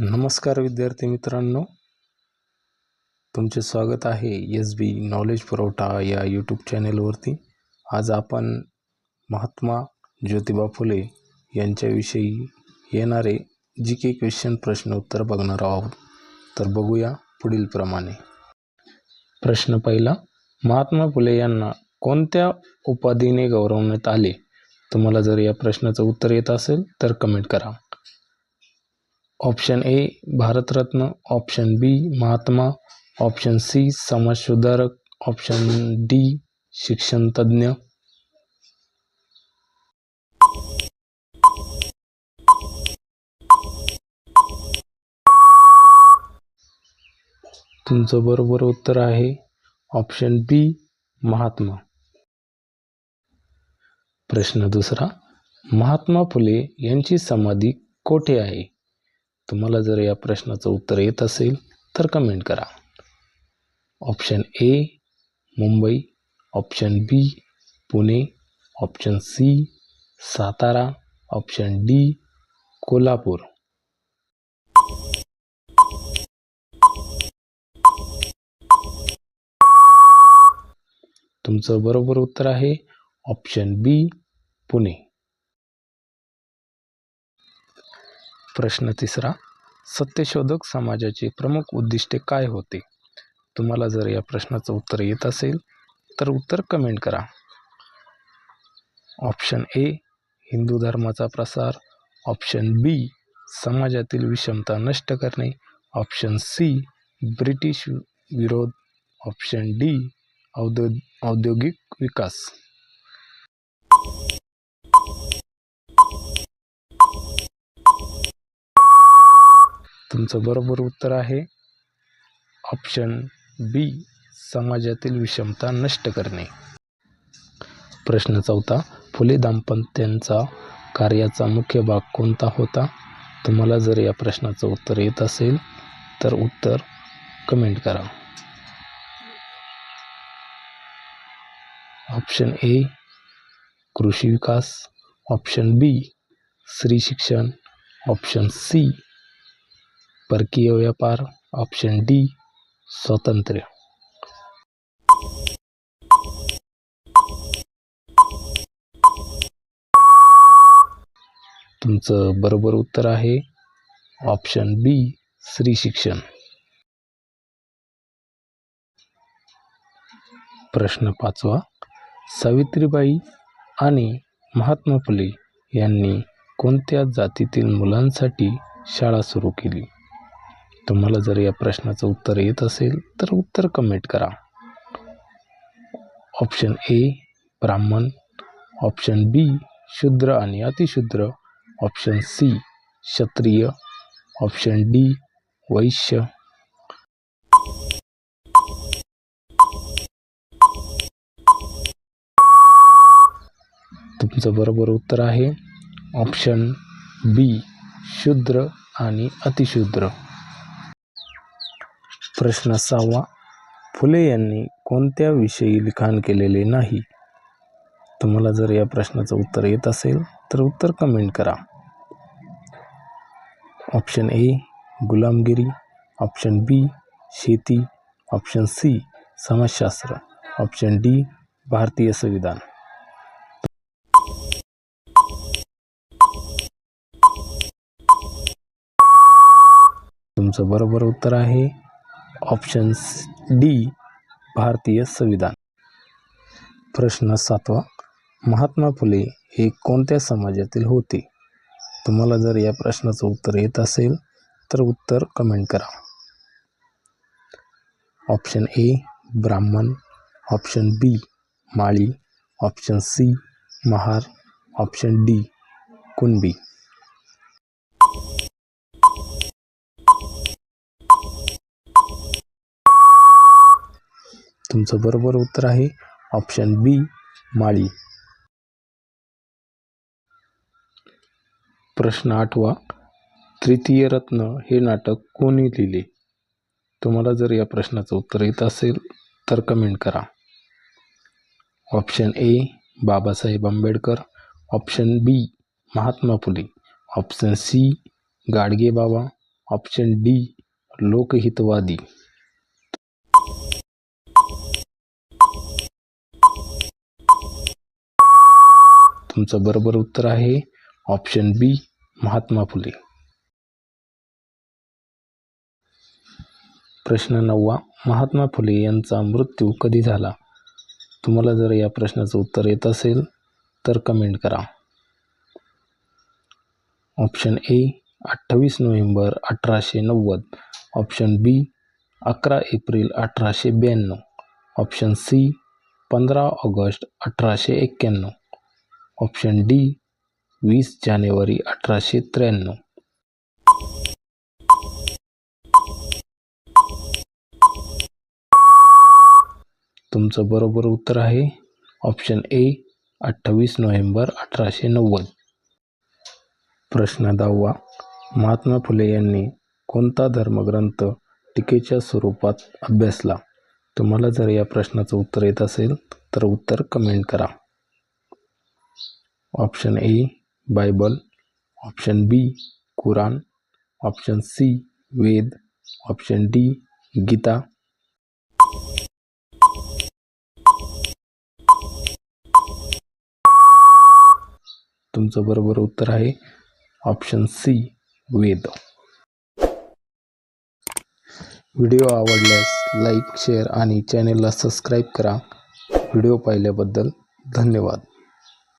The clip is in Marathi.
नमस्कार विद्यार्थी मित्रांनो. तुमचे स्वागत आहे एस बी नॉलेज पुरवठा या यूट्यूब चॅनेलवरती आज आपण महात्मा ज्योतिबा फुले यांच्याविषयी येणारे जी के क्वेश्चन प्रश्न उत्तर बघणार आहोत. तर बघूया पुढीलप्रमाणे प्रश्न पहिला महात्मा फुले यांना कोणत्या उपाधीने गौरवण्यात आले? तुम्हाला जर या प्रश्नाचं उत्तर येत असेल तर कमेंट करा. Option A Bharat Ratna. Option B Mahatma. Option C समाजसुधारक. ऑप्शन डी शिक्षण तज्ज्ञ तुमचं बरोबर उत्तर आहे. Option B Mahatma. प्रश्न दुसरा महात्मा फुले यांची समाधी कोठे आहे? तुम्हाला जर या प्रश्नाचं उत्तर येत असेल तर कमेंट करा. Option A Mumbai option B Pune option C Satara option D Kolhapur तुमचं बरोबर उत्तर आहे ऑप्शन बी पुणे प्रश्न तिसरा सत्यशोधक समाजाचे प्रमुख उद्दिष्टे काय होते? तुम्हाला जर या प्रश्नाचं उत्तर येत असेल तर उत्तर कमेंट करा. ऑप्शन ए हिंदू धर्माचा प्रसार. ऑप्शन बी समाजातील विषमता नष्ट करणे. ऑप्शन सी ब्रिटिश विरोध. ऑप्शन डी औद्यो औद्योगिक विकास. तुमचं बरोबर उत्तर आहे. ऑप्शन बी समाजातील विषमता नष्ट करणे. प्रश्न चौथा फुले दाम्पत्यांचा कार्याचा मुख्य भाग कोणता होता? तुम्हाला जर या प्रश्नाचं उत्तर येत असेल तर उत्तर कमेंट करा. ऑप्शन ए कृषी विकास. ऑप्शन बी स्त्री शिक्षण. ऑप्शन सी परकीय व्यापार ऑप्शन डी स्वातंत्र्य. तुमचं बरोबर उत्तर आहे ऑप्शन बी स्त्री शिक्षण. प्रश्न पाचवा. सावित्रीबाई आणि महात्मा फुले यांनी कोणत्या जातीतील मुलांसाठी शाळा सुरू केली? तुम्हाला जर या प्रश्नाचं उत्तर येत असेल तर उत्तर कमेंट करा. ऑप्शन ए ब्राह्मण. ऑप्शन बी शूद्र आणि अतिशूद्र. ऑप्शन सी क्षत्रिय. ऑप्शन डी वैश्य. तुमचं बरोबर उत्तर आहे. ऑप्शन बी शूद्र आणि अतिशूद्र. प्रश्न सहावा फुले यांनी कोणत्या विषयी लिखाण केलेले नाही? तुम्हाला जर या प्रश्नाचं उत्तर येत असेल तर उत्तर कमेंट करा. ऑप्शन ए गुलामगिरी. ऑप्शन बी शेती. ऑप्शन सी समाजशास्त्र. ऑप्शन डी भारतीय संविधान. तुमचं बरोबर उत्तर आहे. ऑप्शन्स डी भारतीय संविधान. प्रश्न सातवा महात्मा फुले हे कोणत्या समाजातील होते? तुम्हाला जर या प्रश्नाचं उत्तर येत असेल तर उत्तर कमेंट करा. ऑप्शन ए ब्राह्मण. ऑप्शन बी माळी. ऑप्शन सी महार. ऑप्शन डी कुणबी. तुमचं बरोबर उत्तर आहे. ऑप्शन बी माळी. प्रश्न आठवा. तृतीय रत्न हे नाटक कोणी लिहिले? तुम्हाला जर या प्रश्नाचं उत्तर येत असेल तर कमेंट करा. Option A Babasaheb Ambedkar. Option B Mahatma Phule. Option C Gadge Baba. Option D Lokhitwadi. तुमचं बरोबर उत्तर आहे. Option B Mahatma Phule. प्रश्न नववा महात्मा फुले यांचा मृत्यू कधी झाला? तुम्हाला जर या प्रश्नाचं उत्तर येत असेल तर कमेंट करा. ऑप्शन ए अठ्ठावीस नोव्हेंबर अठराशे नव्वद. ऑप्शन बी अकरा एप्रिल अठराशे ब्याण्णव. ऑप्शन सी पंधरा ऑगस्ट अठराशे एक्क्याण्णव. ऑप्शन डी वीस जानेवारी अठराशे त्र्याण्णव. तुमचं बरोबर उत्तर आहे ऑप्शन ए अठ्ठावीस नोव्हेंबर अठराशे नव्वद. प्रश्न दहावा महात्मा फुले यांनी कोणता धर्मग्रंथ टीकेच्या स्वरूपात अभ्यासला? तुम्हाला जर या प्रश्नाचं उत्तर येत असेल तर उत्तर कमेंट करा. Option A Bible. Option B Quran option C Veda. Option D Gita. तुमचं बरोबर उत्तर आहे ऑप्शन सी वेद. व्हिडिओ आवडल्यास लाईक शेअर आणि चॅनेलला सबस्क्राईब करा. व्हिडिओ पाहिल्याबद्दल धन्यवाद.